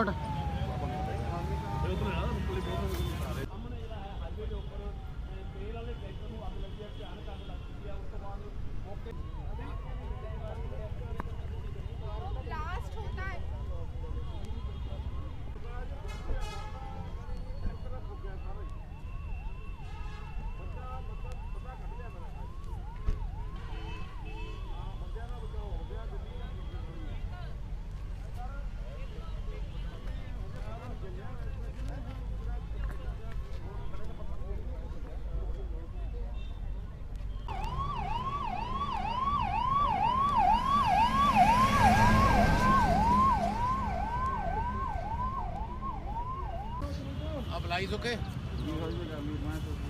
ആയിക്കോട്ടെ hizo qué? Mi.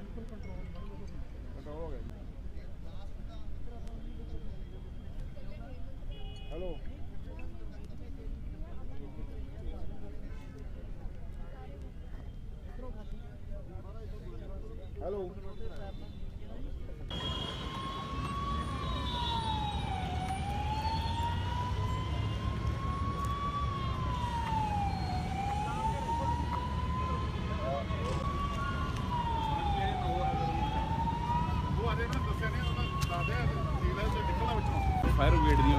ਬਿਲਕੁਲ control control ਹੋ ਗਿਆ ਹੈਲੋ ਹੈਲੋ ਫਾਇਰ ਬ੍ਰਿਗੇਡ ਦੀਆਂ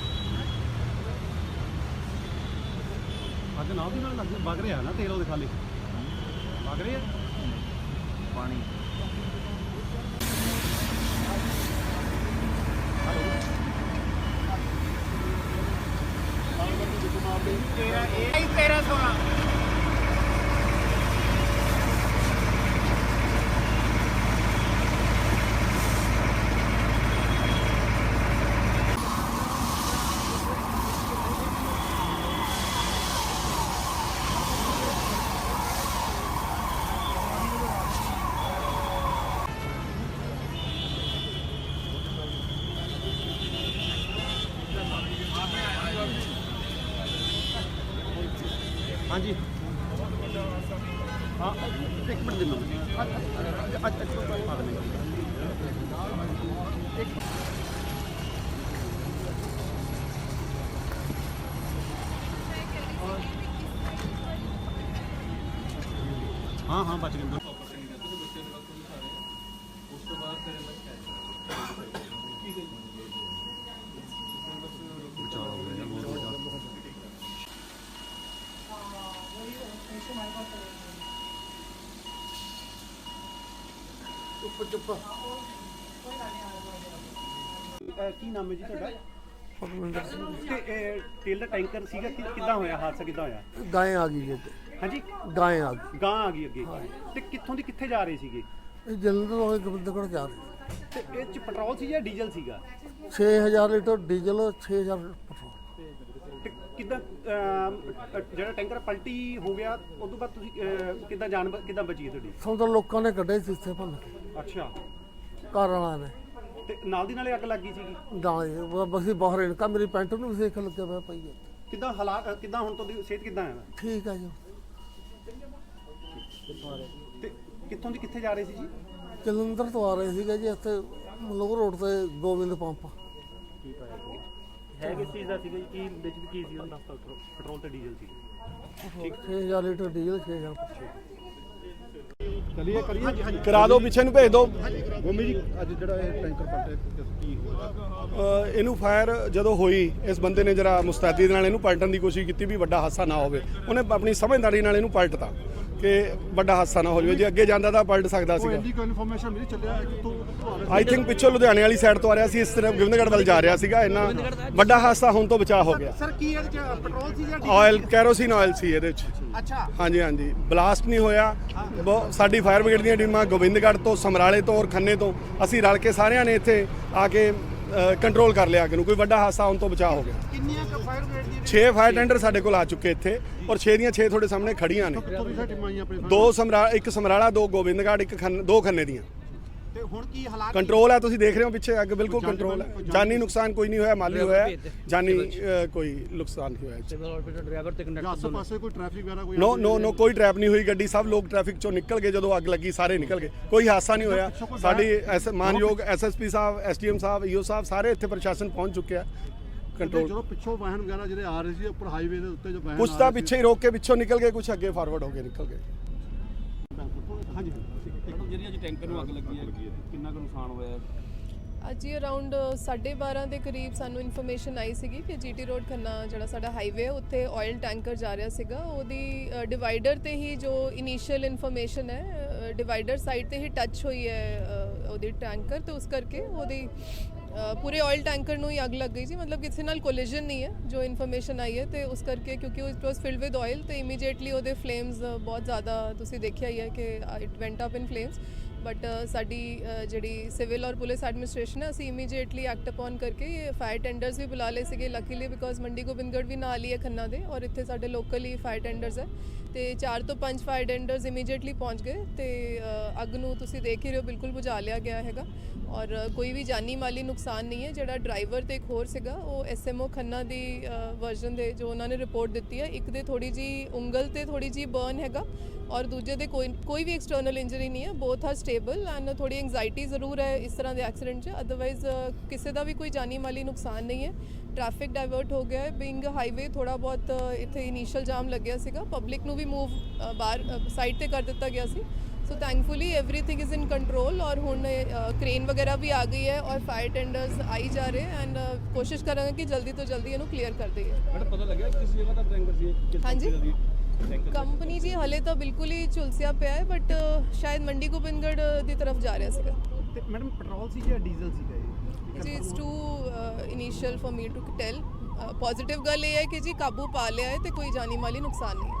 ਅੱਜ ਨਾਲ ਦੀ ਨਾਲ ਲੱਗ ਵਗ ਰਿਹਾ ਨਾ ਤੇਲ ਉਹਦੇ ਖਾਲੀ। ਵਗ ਰਿਹਾ? पानी ਹਾਂਜੀ। ਹਾਂ, ਇੱਕ ਮਿੰਟ ਦੇ ਮੈਂ ਅੱਜ ਅੱਜ ਅੱਜ ਪਾ ਦੇ ਹਾਂ ਹਾਂ, ਬਚ ਗਏ ਕੀ ਨਾਮ ਹੈ ਜੀ ਤੁਹਾਡਾ? ਪਰਮਿੰਦਰ ਸਿੰਘ। ਤੇ ਇਹ ਤੇਲ ਦਾ ਟੈਂਕਰ ਸੀਗਾ ਕਿ ਕਿੱਦਾਂ ਹੋਇਆ ਹਾਦਸਾ ਕਿੱਦਾਂ ਹੋਇਆ? ਗਾਂ ਆ ਗਈ ਜੀ ਹਾਂਜੀ? ਗਾਂ ਆ ਗਈ। ਗਾਂ ਆ ਗਈ ਅੱਗੇ। ਤੇ ਕਿੱਥੋਂ ਦੀ ਕਿੱਥੇ ਜਾ ਰਹੇ ਸੀਗੇ? ਇਹ ਜਲੰਧਰ ਤੋਂ ਗੋਬਿੰਦਗੜ੍ਹ ਜਾ ਰਹੇ ਤੇ ਇਹ ਚ ਪੈਟਰੋਲ ਸੀ ਜਾਂ ਡੀਜ਼ਲ ਸੀਗਾ? 6000 ਲੀਟਰ ਡੀਜ਼ਲ 6000 ਪੈਟਰੋਲ। ਤੇ ਕਿੱਦਾਂ ਅਮ, ਅ, ਜਿਹੜਾ ਟੈਂਕਰ ਪਲਟੀ ਹੋ ਗਿਆ ਉਸ ਤੋਂ ਬਾਅਦ ਤੁਸੀਂ ਕਿੱਦਾਂ ਜਾਨ ਬ- ਕਿੱਦਾਂ ਬਚੀ ਤੁਹਾਡੀ? ਸਾਨੂੰ ਤਾਂ ਲੋਕਾਂ ਨੇ ਕੱਢੇ ਸੀ ਇੱਥੇ ਭੰਨ ਕੇ। ਅੱਛਾ। ਘਰ ਵਾਲਿਆਂ ਨੇ। ਤੇ ਨਾਲ ਦੀ ਨਾਲੇ ਅੱਗ ਲੱਗੀ ਸੀਗੀ? ਨਾਲੇ ਬਸੀ ਬਾਹਰ ਇਨਕਾ ਮੇਰੀ ਪੈਂਟ ਨੂੰ ਵੀ ਸੇਕ ਲੱਗਿਆ ਪਿਆ ਪਈ ਹੈ ਕਿੱਦਾਂ ਹਾਲਾਤ ਕਿੱਦਾਂ ਹੁਣ ਤੁਹਾਡੀ ਸਿਹਤ ਕਿੱਦਾਂ ਹੈ? ਠੀਕ ਹੈ ਜੀ। ਤੇ ਕਿੱਥੋਂ ਦੀ ਕਿੱਥੇ ਜਾ ਰਹੇ ਸੀ ਜੀ? ਜਲੰਧਰ ਤੋਂ ਆ ਰਹੇ ਸੀਗੇ ਜੀ ਇੱਥੇ ਮਲੋਰ ਰੋਡ ਤੇ ਗੋਬਿੰਦ ਪੰਪ। ਹੈ ਕਿਸ ਚੀਜ਼ ਦਾ ਸੀਗਾ ਜੀ? ਕੀ ਵਿੱਚ ਕੀ ਸੀ? ਉਹਨਾਂ ਦਾ ਪੈਟਰੋਲ ਤੇ ਡੀਜ਼ਲ ਸੀ। 6000 ਲੀਟਰ ਡੀਜ਼ਲ 6000 ਪੈਟਰੋਲ ਚਲਿਏ ਕਰੀਏ? ਕਰਾ ਦਿਓ ਪਿੱਛੇ ਨੂੰ ਭੇਜ ਦਿਓ। ਗੋਮੀ ਜੀ ਅੱਜ ਜਿਹੜਾ ਇਹ ਟੈਂਕਰ ਪਲਟਿਆ ਕੀ ਹੋਇਆ? ਇਹਨੂੰ ਫਾਇਰ ਜਦੋਂ ਹੋਈ ਇਸ ਬੰਦੇ ਨੇ ਜਰਾ ਮੁਸਤੈਦੀ ਦੇ ਨਾਲ ਇਹਨੂੰ ਪਲਟਣ ਦੀ ਕੋਸ਼ਿਸ਼ ਕੀਤੀ ਵੀ ਵੱਡਾ ਹਾਦਸਾ ਨਾ ਹੋਵੇ। ਉਹਨੇ ਆਪਣੀ ਸਮਝਦਾਰੀ ਨਾਲ ਇਹਨੂੰ ਪਲਟਤਾ ਕਿ ਵੱਡਾ ਹਾਦਸਾ ਨਾ ਹੋ ਜਾਵੇ। ਜੇ ਅੱਗੇ ਜਾਂਦਾ ਤਾਂ ਪਲਟ ਸਕਦਾ ਸੀਗਾ। ਇੰਨੀ ਕੋਈ ਇਨਫੋਰਮੇਸ਼ਨ ਮਿਲੀ ਚੱਲਿਆ ਕਿ ਤੂੰ ਆਈ ਥਿੰਕ ਪਿੱਛੋਂ ਲੁਧਿਆਣੇ ਵਾਲੀ ਸਾਈਡ ਤੋਂ ਆ ਰਿਹਾ ਸੀ ਇਸ ਤਰ੍ਹਾਂ ਗੋਬਿੰਦਗੜ੍ਹ ਵੱਲ ਜਾ ਰਿਹਾ ਸੀਗਾ। ਇੰਨਾ ਵੱਡਾ ਹਾਦਸਾ ਹੋਣ ਤੋਂ ਬਚਾ ਹੋ ਗਿਆ। ਸਰ ਕੀ ਇਹਦੇ ਚ ਪੈਟਰੋਲ ਸੀ ਜਾਂ ਆਇਲ ਕੈਰੋਸਿਨ ਆਇਲ ਸੀ ਇਹਦੇ ਵਿੱਚ ਅੱਛਾ। ਹਾਂਜੀ ਹਾਂਜੀ। ਬਲਾਸਟ ਨਹੀਂ ਹੋਇਆ। ਬਹੁਤ ਸਾਡੀ ਫਾਇਰ ਬ੍ਰਿਗੇਡ ਦੀਆਂ ਟੀਮਾਂ ਗੋਬਿੰਦਗੜ੍ਹ ਤੋਂ ਸਮਰਾਲੇ ਤੋਂ ਔਰ ਖੰਨੇ ਤੋਂ ਅਸੀਂ ਰਲ ਕੇ ਸਾਰਿਆਂ ਨੇ ਇੱਥੇ ਆ ਕੇ ਕੰਟਰੋਲ ਕਰ ਲਿਆ ਅੱਗ ਨੂੰ। ਕੋਈ ਵੱਡਾ ਹਾਦਸਾ ਹੋਣ ਤੋਂ ਬਚਾ ਹੋ ਗਿਆ। ਕਿੰਨੀਆਂ ਕ ਫਾਇਰ ਬ੍ਰਿਗੇਡ ਦੀ 6 ਫਾਇਰ ਟੈਂਡਰ ਸਾਡੇ ਕੋਲ ਆ ਚੁੱਕੇ ਇੱਥੇ ਔਰ 6 ਦੀਆਂ 6 ਤੁਹਾਡੇ ਸਾਹਮਣੇ ਖੜੀਆਂ ਨੇ। ਦੋ ਸਮਰਾ ਇੱਕ ਸਮਰਾਲਾ ਦੋ ਗੋਬਿੰਦਗੜ੍ਹ ਇੱਕ ਖੰਨ ਦੋ ਖੰਨੇ ਦੀਆਂ। ਤੇ ਹੁਣ ਕੀ ਹਾਲਾਤ ਕੰਟਰੋਲ ਹੈ ਤੁਸੀਂ ਦੇਖ ਰਹੇ ਹੋ ਪਿੱਛੇ ਅੱਗ ਬਿਲਕੁਲ ਕੰਟਰੋਲ ਹੈ। ਜਾਨੀ ਨੁਕਸਾਨ ਕੋਈ ਨਹੀਂ ਹੋਇਆ ਮਾਲੀ ਹੋਇਆ ਹੈ। ਜਾਨੀ ਕੋਈ ਨੁਕਸਾਨ ਨਹੀਂ ਹੋਇਆ ਆਸੇ ਪਾਸੇ ਕੋਈ ਟ੍ਰੈਫਿਕ ਵਗੈਰਾ ਕੋਈ ਨੋ ਨੋ ਨੋ ਕੋਈ ਟ੍ਰੈਪ ਨਹੀਂ ਹੋਈ ਗੱਡੀ ਸਭ ਲੋਕ ਟ੍ਰੈਫਿਕ ਚੋਂ ਨਿਕਲ ਗਏ ਜਦੋਂ ਅੱਗ ਲੱਗੀ ਸਾਰੇ ਨਿਕਲ ਗਏ। ਕੋਈ ਹਾਦਸਾ ਨਹੀਂ ਹੋਇਆ। ਸਾਡੀ ਐਸ ਮਾਨਯੋਗ ਐਸਐਸਪੀ ਸਾਹਿਬ ਐਸਡੀਐਮ ਸਾਹਿਬ ਈਓ ਸਾਹਿਬ ਸਾਰੇ ਇੱਥੇ ਪ੍ਰਸ਼ਾਸਨ ਪਹੁੰਚ ਚੁੱਕਿਆ ਕੰਟਰੋਲ ਜਦੋਂ ਪਿੱਛੋਂ ਵਾਹਨ ਵਗੈਰਾ ਜਿਹੜੇ ਆ ਰਹੇ ਸੀ ਉੱਪਰ ਹਾਈਵੇ ਦੇ ਉੱਤੇ ਜੋ ਵਾਹਨ ਕੁਛ ਤਾਂ ਪਿੱਛੇ ਹੀ ਰੋਕ ਕੇ ਪਿੱਛੋਂ ਨਿਕਲ ਗਏ ਕੁਛ ਅੱਗੇ ਫਾਰਵਰਡ ਹੋ ਕੇ ਨਿਕਲ ਗਏ। ਹਾਂਜੀ ਮੈਡਮ ਜਿਹੜੀ ਅੱਜ ਟੈਂਕਰ ਨੂੰ ਅੱਗ ਲੱਗੀ ਹੈ ਕਿੰਨਾ ਕੁ ਨੁਕਸਾਨ ਹੋਇਆ ਹੈ? ਅੱਜ ਹੀ ਅਰਾਊਂਡ 12:30 ਦੇ ਕਰੀਬ ਸਾਨੂੰ ਇਨਫੋਰਮੇਸ਼ਨ ਆਈ ਸੀਗੀ ਕਿ ਜੀਟੀ ਰੋਡ ਖੰਨਾ ਜਿਹੜਾ ਸਾਡਾ ਹਾਈਵੇ ਹੈ ਉੱਥੇ ਆਇਲ ਟੈਂਕਰ ਜਾ ਰਿਹਾ ਸੀਗਾ ਉਹਦੀ ਡਿਵਾਈਡਰ ਤੇ ਹੀ ਜੋ ਇਨੀਸ਼ੀਅਲ ਇਨਫੋਰਮੇਸ਼ਨ ਹੈ ਡਿਵਾਈਡਰ ਸਾਈਡ ਤੇ ਹੀ ਟੱਚ ਹੋਈ ਹੈ ਅ, ਉਹਦੀ ਟੈਂਕਰ ਤੇ ਉਸ ਕਰਕੇ ਉਹਦੀ ਪੂਰੇ ਆਇਲ ਟੈਂਕਰ ਨੂੰ ਹੀ ਅੱਗ ਲੱਗ ਗਈ ਸੀ। ਮਤਲਬ ਕਿਸੇ ਨਾਲ ਕੋਲੀਜਨ ਨਹੀਂ ਹੈ, ਜੋ ਇਨਫੋਰਮੇਸ਼ਨ ਆਈ ਹੈ ਤੇ ਉਸ ਕਰਕੇ ਕਿਉਂਕਿ it was filled with oil ਤੇ ਇਮੀਡੀਏਟਲੀ ਉਹਦੇ ਫਲੇਮਸ ਬਹੁਤ ਜ਼ਿਆਦਾ ਤੁਸੀਂ ਦੇਖਿਆ ਹੀ ਹੈ ਕਿ it went up in flames but ਸਾਡੀ ਜਿਹੜੀ ਸਿਵਲ ਔਰ ਪੁਲਿਸ ਐਡਮਿਨਿਸਟ੍ਰੇਸ਼ਨ ਹੈ, ਅਸੀਂ ਇਮੀਡੀਏਟਲੀ ਐਕਟ ਅਪਨ ਕਰਕੇ ਇਹ ਫਾਇਰ ਟੈਂਡਰਸ ਵੀ ਬੁਲਾ ਲਏ ਸੀਗੇ। ਲੱਕੀਲੀ ਬਿਕੋਜ਼ ਮੰਡੀ ਗੋਬਿੰਦਗੜ੍ਹ ਵੀ ਨਾਲ ਹੀ ਹੈ ਖੰਨਾ ਦੇ ਔਰ ਇੱਥੇ ਸਾਡੇ ਲੋਕਲ ਹੀ ਫਾਇਰ ਟੈਂਡਰਸ ਹੈ। ਤੇ 4 ਤੋਂ 5 ਫਾਇਰ ਟੈਂਡਰਸ ਇਮੀਡੀਏਟਲੀ ਪਹੁੰਚ ਗਏ ਤੇ ਅ, ਅੱਗ ਨੂੰ ਤੁਸੀਂ ਦੇਖ ਹੀ ਰਹੇ ਹੋ ਬਿਲਕੁਲ ਬੁਝਾ ਲਿਆ ਗਿਆ ਹੈਗਾ। ਔਰ ਅ, ਕੋਈ ਵੀ ਜਾਨੀ ਮਾਲੀ ਨੁਕਸਾਨ ਨਹੀਂ ਹੈ ਜਿਹੜਾ ਡਰਾਈਵਰ ਤੇ ਇੱਕ ਹੋਰ ਸੀਗਾ ਉਹ ਐਸਐਮਓ ਖੰਨਾ ਦੀ ਵਰਜ਼ਨ ਦੇ ਜੋ ਉਹਨਾਂ ਨੇ ਰਿਪੋਰਟ ਦਿੱਤੀ ਹੈ ਇੱਕ ਦੇ ਥੋੜੀ ਜੀ ਉਂਗਲ ਤੇ ਥੋੜੀ ਜੀ ਬਰਨ ਹੈਗਾ ਔਰ ਦੂਜੇ ਦੇ ਕੋਈ ਕੋਈ ਵੀ ਐਕਸਟਰਨਲ ਇੰਜਰੀ ਨਹੀਂ ਹੈ ਬੋਥ ਆਰ ਸਟੇਬਲ ਐਂਡ ਥੋੜੀ ਐਂਗਜ਼ਾਈਟੀ ਜ਼ਰੂਰ ਹੈ ਇਸ ਤਰ੍ਹਾਂ ਦੇ ਐਕਸੀਡੈਂਟ 'ਚ। ਅਦਰਵਾਈਜ਼ ਕਿਸੇ ਦਾ ਵੀ ਕੋਈ ਜਾਨੀ ਮਾਲੀ ਨੁਕਸਾਨ ਨਹੀਂ ਹੈ। ਟ੍ਰੈਫਿਕ ਡਾਇਵਰਟ ਹੋ ਗਿਆ ਹੈ ਬਿੰਗ ਹਾਈਵੇ ਥੋੜਾ ਬਹੁਤ ਅ, ਇੱਥੇ ਇਨੀਸ਼ੀਅਲ ਜਾਮ ਲੱਗਿਆ ਸੀਗਾ ਪਬਲਿਕ ਨੂੰ ਵੀ ਵੀ ਮੂਵ ਬਾਹਰ ਸਾਈਡ ਤੇ ਕਰ ਦਿੱਤਾ ਗਿਆ ਸੀ। So thankfully everything is in control ਔਰ ਹੁਣ ਕ੍ਰੇਨ ਵਗੈਰਾ ਵੀ ਆ ਗਈ ਹੈ ਔਰ ਫਾਇਰ ਟੈਂਡਰਸ ਆਈ ਜਾ ਰਹੇ ਐਂਡ ਕੋਸ਼ਿਸ਼ ਕਰਾਂਗੇ ਕਿ ਜਲਦੀ ਤੋਂ ਜਲਦੀ ਇਹਨੂੰ ਕਲੀਅਰ ਕਰ ਦਈਏ। ਮੈਡਮ ਪਤਾ ਲੱਗਿਆ ਕਿਸ ਜਗ੍ਹਾ ਦਾ ਟੈਂਕਰ ਸੀ। ਹਾਂਜੀ ਕੰਪਨੀ ਜੀ ਹਲੇ ਤਾਂ ਬਿਲਕੁਲ ਹੀ ਝੁਲਸਿਆ ਪਿਆ ਹੈ ਬਟ ਸ਼ਾਇਦ ਮੰਡੀ ਗੋਬਿੰਦਗੜ ਦੀ ਤਰਫ ਜਾ ਰਿਹਾ ਸੀਗਾ। ਮੈਡਮ ਪੈਟਰੋਲ ਸੀ ਜਾਂ ਡੀਜ਼ਲ ਸੀਗਾ ਇਹ? ਜੀ it's too initial for me to tell positive ਗੱਲ ਇਹ ਹੈ ਕਿ ਜੀ ਕਾਬੂ ਪਾ ਲਿਆ ਹੈ ਤੇ ਕੋਈ ਜਾਨੀ ਮਾਲੀ ਨੁਕਸਾਨ ਨਹੀਂ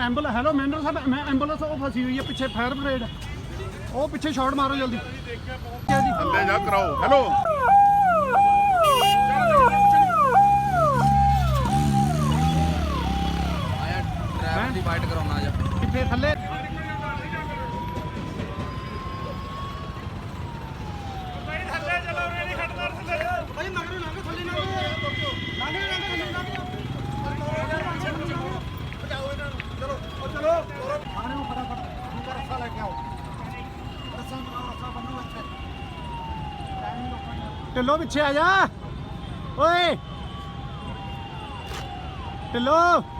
ambulance hello member ਸਾਹਿਬ ਮੈਂ ਐਂਬੂਲੈਂਸ ਉਹ ਫਸੀ ਹੋਈ ਹੈ ਪਿੱਛੇ ਫਾਇਰ ਬ੍ਰਿਗੇਡ ਉਹ ਪਿੱਛੇ ਸ਼ਾਟ ਮਾਰੋ ਜਲਦੀ। ਥੱਲੇ ਜਾ ਕਰਾਓ ਹੈਲੋ। ਆਇਆ ਡਰਾਈਵਰ ਦੀ ਵਾਈਟ ਕਰਾਉਣਾ ਜਾ ਕਿੱਥੇ ਥੱਲੇ। ਢਿੱਲੋ ਪਿੱਛੇ ਆ ਜਾ। ਓਏ। ਢਿੱਲੋ।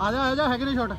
ਆ ਜਾ ਆ ਜਾ ਹੈਗੇ ਨੇ ਸ਼ਾਟ